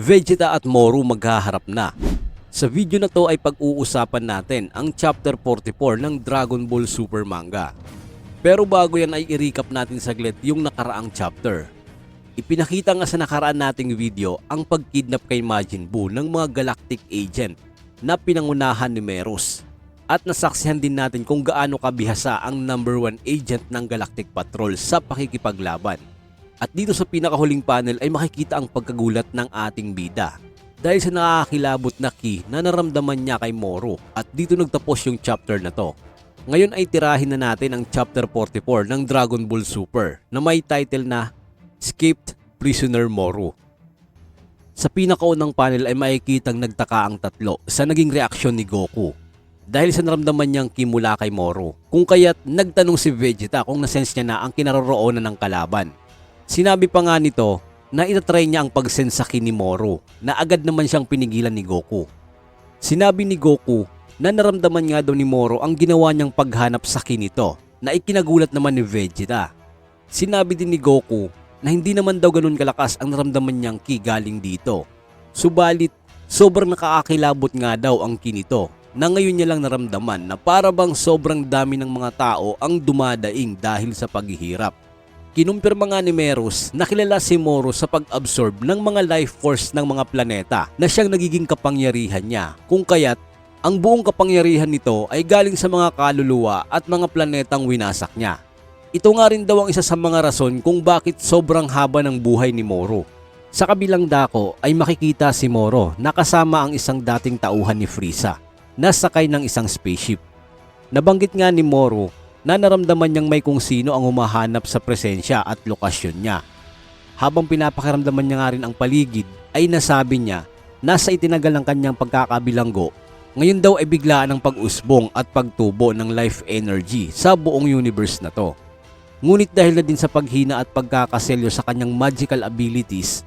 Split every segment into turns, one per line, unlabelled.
Vegeta at Moru maghaharap na. Sa video na to ay pag-uusapan natin ang chapter 44 ng Dragon Ball Super Manga. Pero bago yan ay i-recap natin saglit yung nakaraang chapter. Ipinakita nga sa nakaraan nating video ang pagkidnap kay Majin Buu ng mga galactic agent na pinangunahan ni Meros. At nasaksihan din natin kung gaano kabihasa ang number one agent ng Galactic Patrol sa pakikipaglaban. At dito sa pinakahuling panel ay makikita ang pagkagulat ng ating bida. Dahil sa nakakilabot na key na naramdaman niya kay Moro at dito nagtapos yung chapter na to. Ngayon ay tirahin na natin ang chapter 44 ng Dragon Ball Super na may title na Escaped Prisoner Moro. Sa pinakaunang panel ay makikitang nagtaka ang tatlo sa naging reaksyon ni Goku dahil sa naramdaman niyang kimula kay Moro. Kung kaya't nagtanong si Vegeta kung nasense niya na ang kinaroroonan ng kalaban. Sinabi pa nga nito na itatry niya ang pag-sense sa kin ni Moro na agad naman siyang pinigilan ni Goku. Sinabi ni Goku na naramdaman nga daw ni Moro ang ginawa niyang paghanap sa kin nito na ikinagulat naman ni Vegeta. Sinabi din ni Goku na hindi naman daw ganun kalakas ang naramdaman niyang ki galing dito. Subalit, sobrang nakakakilabot nga daw ang ki nito na ngayon niya lang naramdaman na para bang sobrang dami ng mga tao ang dumadaing dahil sa paghihirap. Kinumpirma nga ni Meros na kilala si Moro sa pag-absorb ng mga life force ng mga planeta na siyang nagiging kapangyarihan niya kung kaya't ang buong kapangyarihan nito ay galing sa mga kaluluwa at mga planetang winasak niya. Ito nga rin daw ang isa sa mga rason kung bakit sobrang haba ng buhay ni Moro. Sa kabilang dako ay makikita si Moro na kasama ang isang dating tauhan ni Frieza na sakay ng isang spaceship. Nabanggit nga ni Moro na naramdaman niyang may kung sino ang humahanap sa presensya at lokasyon niya. Habang pinapakiramdaman niya nga rin ang paligid ay nasabi niya na sa itinagal ng kanyang pagkakabilanggo, ngayon daw ay biglaan ang pag-usbong at pagtubo ng life energy sa buong universe na to. Ngunit dahil na din sa paghina at pagkakaselyo sa kanyang magical abilities,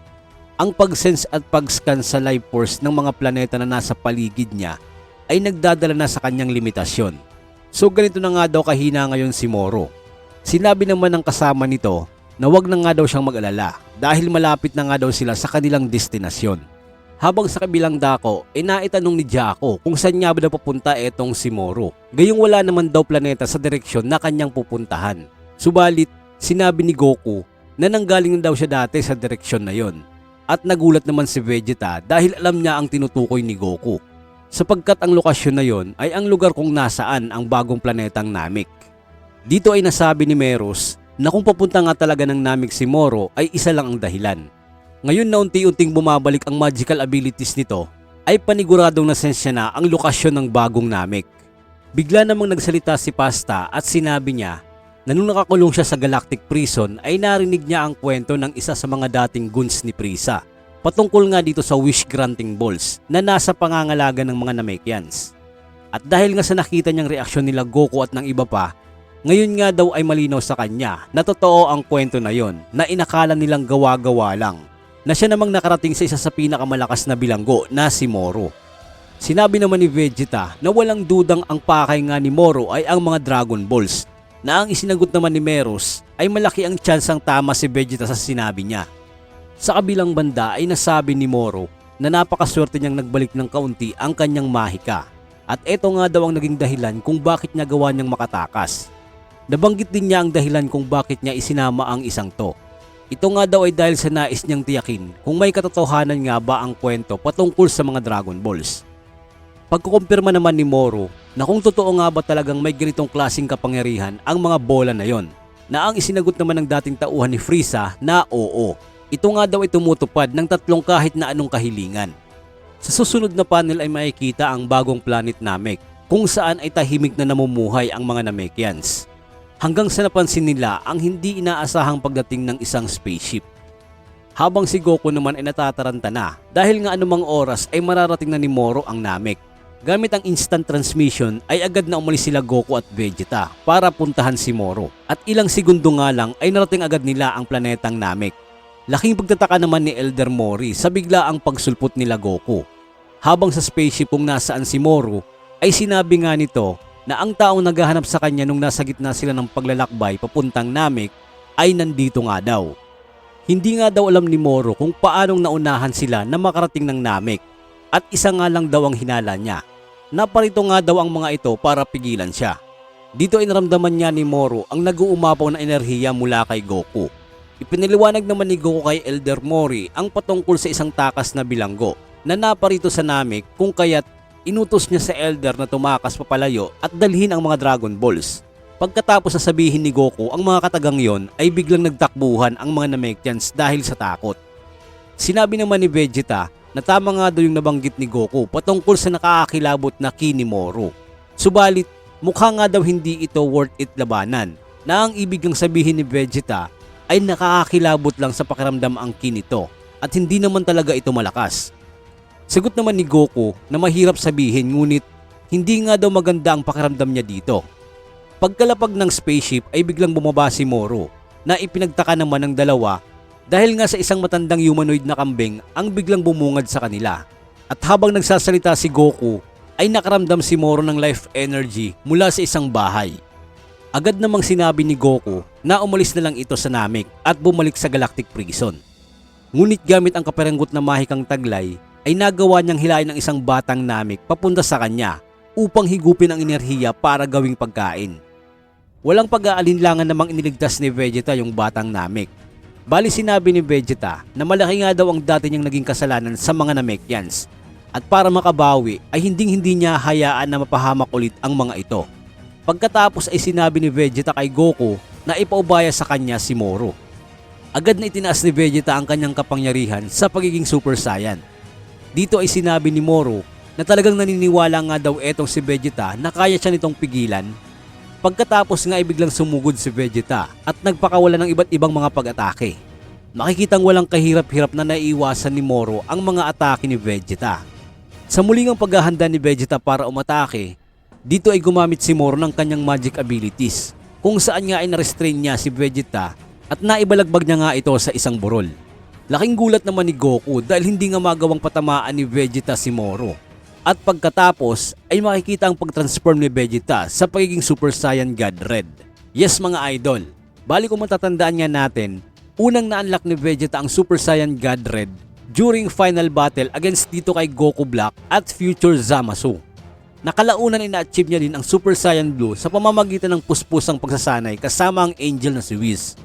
ang pag-sense at pag-scan sa life force ng mga planeta na nasa paligid niya ay nagdadala na sa kanyang limitasyon. So ganito na nga daw kahina ngayon si Moro. Sinabi naman ng kasama nito na wag na nga daw siyang mag-alala dahil malapit na nga daw sila sa kanilang destinasyon. Habang sa kabilang dako, e naitanong ni Jaco kung saan nga ba daw papunta etong si Moro. Gayong wala naman daw planeta sa direksyon na kanyang pupuntahan. Subalit, sinabi ni Goku na nanggaling na daw siya dati sa direksyon na yon. At nagulat naman si Vegeta dahil alam niya ang tinutukoy ni Goku sapagkat ang lokasyon na yon ay ang lugar kung nasaan ang bagong planetang Namek. Dito ay nasabi ni Meros na kung papunta nga talaga ng Namek si Moro ay isa lang ang dahilan. Ngayon na unti-unting bumabalik ang magical abilities nito ay paniguradong nasensya na ang lokasyon ng bagong Namek. Bigla namang nagsalita si Pasta at sinabi niya na nung nakakulong siya sa Galactic Prison ay narinig niya ang kwento ng isa sa mga dating goons ni Prisa patungkol nga dito sa wish granting balls na nasa pangangalaga ng mga Namekians. At dahil nga sa nakita niyang reaksyon nila Goku at ng iba pa, ngayon nga daw ay malinaw sa kanya na totoo ang kwento na yon na inakala nilang gawa-gawa lang na siya namang nakarating sa isa sa pinakamalakas na bilanggo na si Moro. Sinabi naman ni Vegeta na walang dudang ang pakay nga ni Moro ay ang mga Dragon Balls na ang isinagot naman ni Meros ay malaki ang tsansang tama si Vegeta sa sinabi niya. Sa kabilang banda ay nasabi ni Moro na napakaswerte niyang nagbalik ng kaunti ang kanyang mahika. At ito nga daw ang naging dahilan kung bakit niya gawa niyang makatakas. Nabanggit din niya ang dahilan kung bakit niya isinama ang isang to. Ito nga daw ay dahil sa nais niyang tiyakin kung may katotohanan nga ba ang kwento patungkol sa mga Dragon Balls. Pagkukumpirma naman ni Moro na kung totoo nga ba talagang may ganitong klaseng kapangyarihan ang mga bola na yon na ang isinagot naman ng dating tauhan ni Frieza na oo. Ito nga daw ay tumutupad ng tatlong kahit na anong kahilingan. Sa susunod na panel ay makikita ang bagong planet Namek kung saan ay tahimik na namumuhay ang mga Namekians. Hanggang sa napansin nila ang hindi inaasahang pagdating ng isang spaceship. Habang si Goku naman ay natataranta na dahil nga anumang oras ay mararating na ni Moro ang Namek. Gamit ang instant transmission ay agad na umalis sila Goku at Vegeta para puntahan si Moro. At ilang segundo nga lang ay narating agad nila ang planetang Namek. Laking pagtataka naman ni Elder Mori sa biglaang pagsulpot nila Goku. Habang sa spaceship kung nasaan si Moro ay sinabi nga nito na ang taong naghahanap sa kanya nung nasa gitna sila ng paglalakbay papuntang Namek ay nandito nga daw. Hindi nga daw alam ni Moro kung paanong naunahan sila na makarating ng Namek at isa nga lang daw ang hinala niya. Naparito nga daw ang mga ito para pigilan siya. Dito ay naramdaman niya ni Moro ang nag-uumapaw na enerhiya mula kay Goku. Ipinaliwanag naman ni Goku kay Elder Mori ang patungkol sa isang takas na bilanggo na naparito sa Namek kung kaya't inutos niya sa Elder na tumakas papalayo at dalhin ang mga Dragon Balls. Pagkatapos sasabihin ni Goku ang mga katagang yon ay biglang nagtakbuhan ang mga Namekians dahil sa takot. Sinabi naman ni Vegeta na tama nga daw yung nabanggit ni Goku patungkol sa nakakakilabot na ki ni Moro. Subalit, mukha nga daw hindi ito worth it labanan na ang ibig sabihin ni Vegeta ay nakakakilabot lang sa pakiramdam ang ki nito at hindi naman talaga ito malakas. Sagot naman ni Goku na mahirap sabihin ngunit hindi nga daw maganda ang pakiramdam niya dito. Pagkalapag ng spaceship ay biglang bumaba si Moro na ipinagtaka naman ng dalawa dahil nga sa isang matandang humanoid na kambing ang biglang bumungad sa kanila. At habang nagsasalita si Goku ay nakaramdam si Moro ng life energy mula sa isang bahay. Agad namang sinabi ni Goku na umalis na lang ito sa Namek at bumalik sa Galactic Prison. Ngunit gamit ang kaperanggot na mahikang taglay ay nagawa niyang hilain ng isang batang Namek papunta sa kanya upang higupin ang enerhiya para gawing pagkain. Walang pag-aalinlangan namang iniligtas ni Vegeta yung batang Namek. Bali sinabi ni Vegeta na malaki nga daw ang dati niyang naging kasalanan sa mga Namekians at para makabawi ay hinding hindi niya hayaan na mapahamak ulit ang mga ito. Pagkatapos ay sinabi ni Vegeta kay Goku na ipaubaya sa kanya si Moro. Agad na itinaas ni Vegeta ang kanyang kapangyarihan sa pagiging Super Saiyan. Dito ay sinabi ni Moro na talagang naniniwala nga daw etong si Vegeta na kaya siya nitong pigilan. Pagkatapos nga ay biglang sumugod si Vegeta at nagpakawala ng iba't ibang mga pag-atake. Makikitang walang kahirap-hirap na naiiwasan ni Moro ang mga atake ni Vegeta. Sa muling ang paghahanda ni Vegeta para umatake, dito ay gumamit si Moro ng kanyang magic abilities kung saan nga ay na-restrain niya si Vegeta at naibalagbag niya nga ito sa isang burol. Laking gulat naman ni Goku dahil hindi nga magawang patamaan ni Vegeta si Moro. At pagkatapos ay makikita ang pag-transform ni Vegeta sa pagiging Super Saiyan God Red. Yes mga idol, bali kung matatandaan nga natin, unang na-unlock ni Vegeta ang Super Saiyan God Red during final battle against dito kay Goku Black at Future Zamasu. Nakalaunan ay na-achieve niya din ang Super Saiyan Blue sa pamamagitan ng puspusang pagsasanay kasama ang angel na si Whis.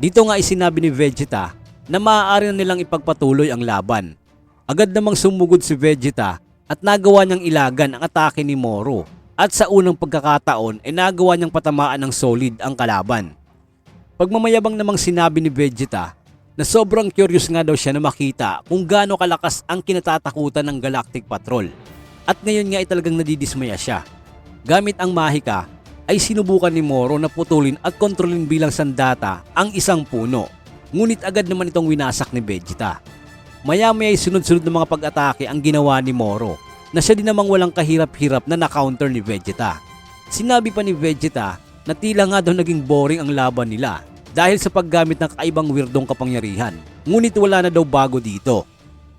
Dito nga ay sinabi ni Vegeta na maaari na nilang ipagpatuloy ang laban. Agad namang sumugod si Vegeta at nagawa niyang ilagan ang atake ni Moro at sa unang pagkakataon ay nagawa niyang patamaan ng solid ang kalaban. Pagmamayabang namang sinabi ni Vegeta na sobrang curious nga daw siya na makita kung gaano kalakas ang kinatatakutan ng Galactic Patrol. At ngayon nga ay talagang nadidismaya siya. Gamit ang mahika ay sinubukan ni Moro na putulin at kontrolin bilang sandata ang isang puno. Ngunit agad naman itong winasak ni Vegeta. Maya-maya ay sunod-sunod ng mga pag-atake ang ginawa ni Moro na siya din namang walang kahirap-hirap na na-counter ni Vegeta. Sinabi pa ni Vegeta na tila nga daw naging boring ang laban nila dahil sa paggamit ng kaibang weirdong kapangyarihan. Ngunit wala na daw bago dito.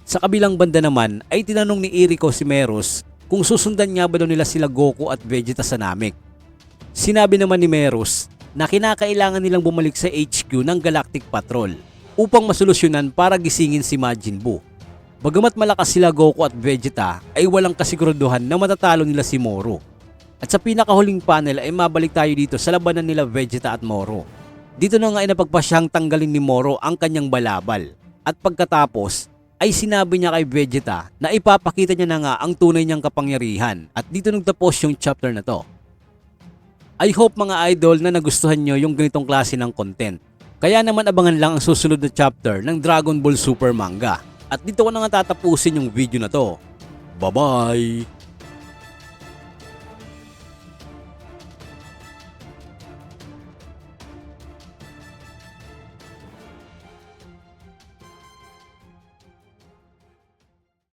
Sa kabilang banda naman ay tinanong ni Iriko si Meros kung susundan nga ba daw nila sila Goku at Vegeta sa Namek. Sinabi naman ni Meros na kinakailangan nilang bumalik sa HQ ng Galactic Patrol upang masolusyonan para gisingin si Majin Buu. Bagamat malakas sila Goku at Vegeta ay walang kasiguraduhan na matatalo nila si Moro. At sa pinakahuling panel ay mabalik tayo dito sa labanan nila Vegeta at Moro. Dito na nga ay napagpasyang tanggalin ni Moro ang kanyang balabal. At pagkatapos ay sinabi niya kay Vegeta na ipapakita niya na nga ang tunay niyang kapangyarihan. At dito nagtapos yung chapter na to. I hope mga idol na nagustuhan nyo yung ganitong klase ng content. Kaya naman abangan lang ang susunod na chapter ng Dragon Ball Super Manga. At dito ko na nga tatapusin yung video na to. Bye-bye!